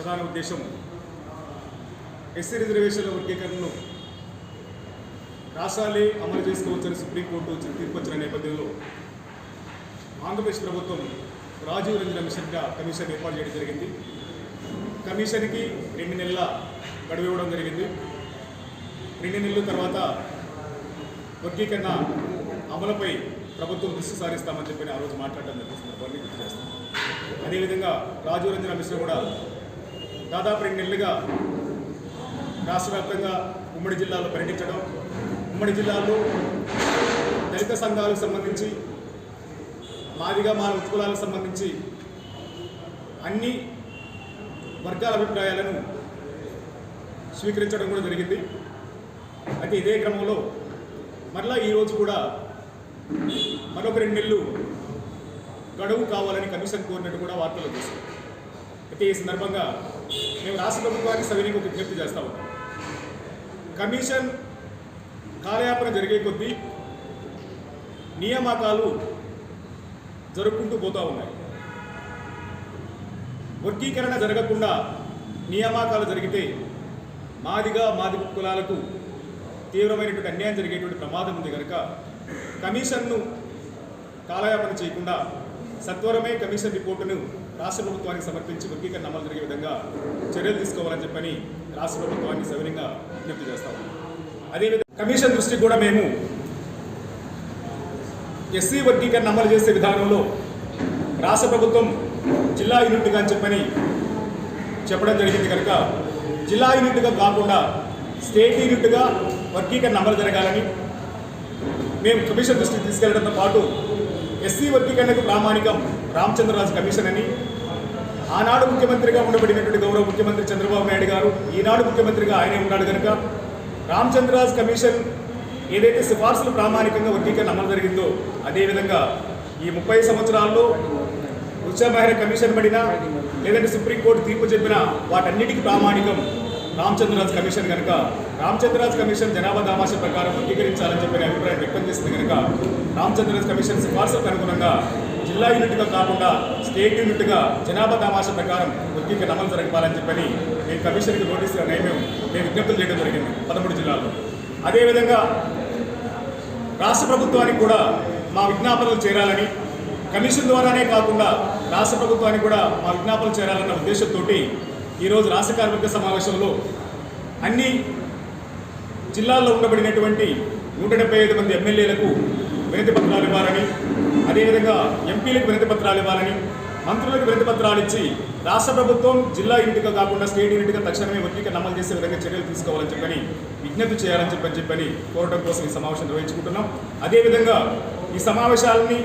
ప్రధాన ఉద్దేశం ఎస్సీ రిజర్వేషన్ల వర్గీకరణను రాష్ట్రాలే అమలు చేసుకోవచ్చని సుప్రీంకోర్టు వచ్చిన తీర్పు వచ్చిన నేపథ్యంలో ఆంధ్రప్రదేశ్ ప్రభుత్వం రాజీవ్ రంజన్ మిషన్గా కమిషన్ ఏర్పాటు చేయడం జరిగింది. కమిషన్కి రెండు నెలల గడువు ఇవ్వడం జరిగింది. రెండు నెలల తర్వాత వర్గీకరణ అమలుపై ప్రభుత్వం దృష్టి సారిస్తామని చెప్పి ఆ రోజు మాట్లాడడం జరిగిన సందర్భాన్ని గుర్తు చేస్తాం అదేవిధంగా రాజీవ్ రంజన్ మిశ్ర కూడా దాదాపు రెండు నెలలుగా రాష్ట్ర వ్యాప్తంగా ఉమ్మడి జిల్లాలో పర్యటించడం ఉమ్మడి జిల్లాలో దళిత సంఘాలకు సంబంధించి మాదిగా మా ఉత్కులాలకు సంబంధించి అన్ని వర్గాల అభిప్రాయాలను స్వీకరించడం కూడా జరిగింది. అయితే ఇదే క్రమంలో మరలా ఈరోజు కూడా మరొక రెండు నెలలు గడువు కావాలని కమిషన్ కోరినట్టు కూడా వార్తలు వచ్చేసాయి అయితే ఈ సందర్భంగా మేము రాష్ట్ర ప్రభుత్వానికి సవినీకి ఒక విజ్ఞప్తి చేస్తా. ఉన్నాం కమిషన్ కాలయాపన జరిగే కొద్దీ నియామకాలు జరుపుకుంటూ పోతూ ఉన్నాయి. వర్గీకరణ జరగకుండా నియామకాలు జరిగితే మాదిగా మాదిగ కులాలకు తీవ్రమైనటువంటి అన్యాయం జరిగేటువంటి ప్రమాదం ఉంది కనుక కమిషన్ను కాలయాపన చేయకుండా సత్వరమే కమిషన్ రిపోర్టును రాష్ట్ర ప్రభుత్వానికి సమర్పించి వర్గీకరణ అమలు జరిగే విధంగా చర్యలు తీసుకోవాలని చెప్పని రాష్ట్ర ప్రభుత్వాన్ని సవినీయంగా విజ్ఞప్తి చేస్తాము అదేవిధంగా కమిషన్ దృష్టికి కూడా మేము ఎస్సీ వర్గీకరణ అమలు చేసే విధానంలో రాష్ట్ర ప్రభుత్వం జిల్లా యూనిట్గా అని చెప్పని చెప్పడం జరిగింది కనుక జిల్లా యూనిట్గా కాకుండా స్టేట్ యూనిట్గా వర్గీకరణ అమలు జరగాలని మేము కమిషన్ దృష్టికి తీసుకెళ్ళడంతో పాటు ఎస్సీ వర్గీకరణకు ప్రామాణికం రామచంద్రరాజు కమిషన్ అని. ఆనాడు ముఖ్యమంత్రిగా ఉండబడినటువంటి గౌరవ ముఖ్యమంత్రి చంద్రబాబు నాయుడు గారు ఈనాడు ముఖ్యమంత్రిగా ఆయనే ఉన్నాడు కనుక రామచంద్రరాజు కమిషన్ ఏదైతే సిఫార్సులు ప్రామాణికంగా వర్గీకరణ అమలు జరిగిందో అదేవిధంగా ఈ ముప్పై సంవత్సరాల్లో ఉచ్చ కమిషన్ పడినా లేదంటే సుప్రీంకోర్టు తీర్పు చెప్పినా వాటన్నిటికీ ప్రామాణికం రామచంద్రరాజ్ కమిషన్ కనుక రామచంద్రరాజ్ కమిషన్ జనాభా దామాష ప్రకారం వర్గీకరించాలని చెప్పిన అభిప్రాయం వ్యక్తం చేసింది కనుక రామచంద్రరాజ్ కమిషన్ సిఫార్సులకు అనుగుణంగా జిల్లా యూనిట్గా కాకుండా స్టేట్ యూనిట్గా జనాభా దామాష ప్రకారం వర్గీకరణ అమలు జరగాలని చెప్పని మేము కమిషన్కి నోటీసుల నైమ్యం మేము విజ్ఞప్తులు చేయడం జరిగింది పదమూడు జిల్లాల్లో. అదేవిధంగా రాష్ట్ర ప్రభుత్వానికి కూడా మా విజ్ఞాపనలు చేరాలని కమిషన్ ద్వారానే కాకుండా రాష్ట్ర ప్రభుత్వానికి కూడా మా విజ్ఞాపనలు చేరాలన్న ఉద్దేశంతో ఈరోజు రాష్ట్ర కార్మిక సమావేశంలో అన్ని జిల్లాల్లో ఉండబడినటువంటి నూట డెబ్బై ఐదు మంది ఎమ్మెల్యేలకు వినతి పత్రాలు ఇవ్వాలని అదేవిధంగా ఎంపీలకు వినతి పత్రాలు ఇవ్వాలని మంత్రులకు వినతి పత్రాలు ఇచ్చి రాష్ట్ర ప్రభుత్వం జిల్లా యూనిట్గా కాకుండా స్టేట్ యూనిట్గా తక్షణమే వర్గీకరణ అమలు చేసే విధంగా చర్యలు తీసుకోవాలని చెప్పని విజ్ఞప్తి చేయాలని చెప్పని చెప్పని కోరటం కోసం ఈ సమావేశం నిర్వహించుకుంటున్నాం. అదేవిధంగా ఈ సమావేశాలని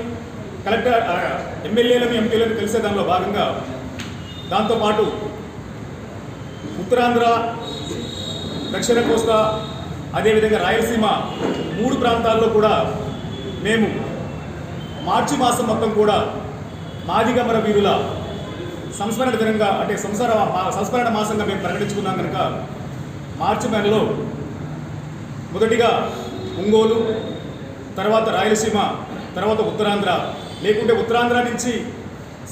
కలెక్టర్ ఎమ్మెల్యేలను ఎంపీలను కలిసే దానిలో భాగంగా దాంతోపాటు ఉత్తరాంధ్ర దక్షిణ కోస్తా అదేవిధంగా రాయలసీమ మూడు ప్రాంతాల్లో కూడా మేము మార్చి మాసం మొత్తం కూడా మాదిగమర వీరుల సంస్మరణ దినంగా అంటే సంసార మా- సంస్మరణ మాసంగా మేము ప్రకటించుకున్నాం కనుక మార్చి నెలలో మొదటిగా ఒంగోలు తర్వాత రాయలసీమ తర్వాత ఉత్తరాంధ్ర లేకుంటే ఉత్తరాంధ్ర నుంచి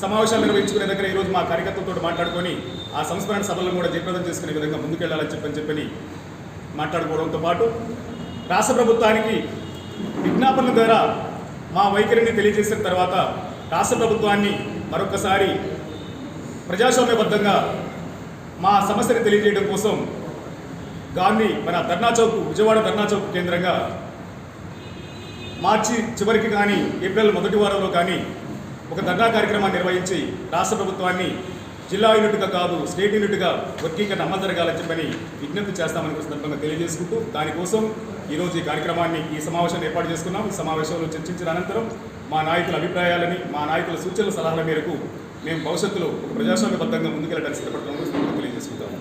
సమావేశాలు నిర్వహించుకునే దగ్గర ఈరోజు మా కార్యకర్తలతో మాట్లాడుకొని ఆ సంస్మరణ సభలను కూడా జయప్రదం చేసుకునే విధంగా ముందుకెళ్ళాలని చెప్పని చెప్పని మాట్లాడుకోవడంతో పాటు రాష్ట్ర ప్రభుత్వానికి విజ్ఞాపనల ద్వారా మా వైఖరిని తెలియజేసిన తర్వాత రాష్ట్ర ప్రభుత్వాన్ని మరొకసారి ప్రజాస్వామ్యబద్ధంగా మా సమస్యని తెలియజేయడం కోసం గాంధీ మన ధర్నా చౌక్ విజయవాడ ధర్నా చౌక్ కేంద్రంగా మార్చి చివరికి కానీ ఏప్రిల్ మొదటి వారంలో కానీ ఒక ధర్నా కార్యక్రమాన్ని నిర్వహించి రాష్ట్ర ప్రభుత్వాన్ని జిల్లా యూనిట్గా కాదు స్టేట్ యూనిట్గా వర్గీకరణ అమలు జరగాలని చెప్పని విజ్ఞప్తి చేస్తామని కూడా సందర్భంగా తెలియజేసుకుంటూ దానికోసం ఈరోజు ఈ కార్యక్రమాన్ని ఈ సమావేశాన్ని ఏర్పాటు చేసుకున్నాం. ఈ సమావేశంలో చర్చించిన అనంతరం మా నాయకుల అభిప్రాయాలని మా నాయకుల సూచనల సలహాల మేరకు మేము భవిష్యత్తులో ఒక ప్రజాస్వామ్యబద్ధంగా ముందుకెళ్ళడానికి తెలియజేసుకుంటాము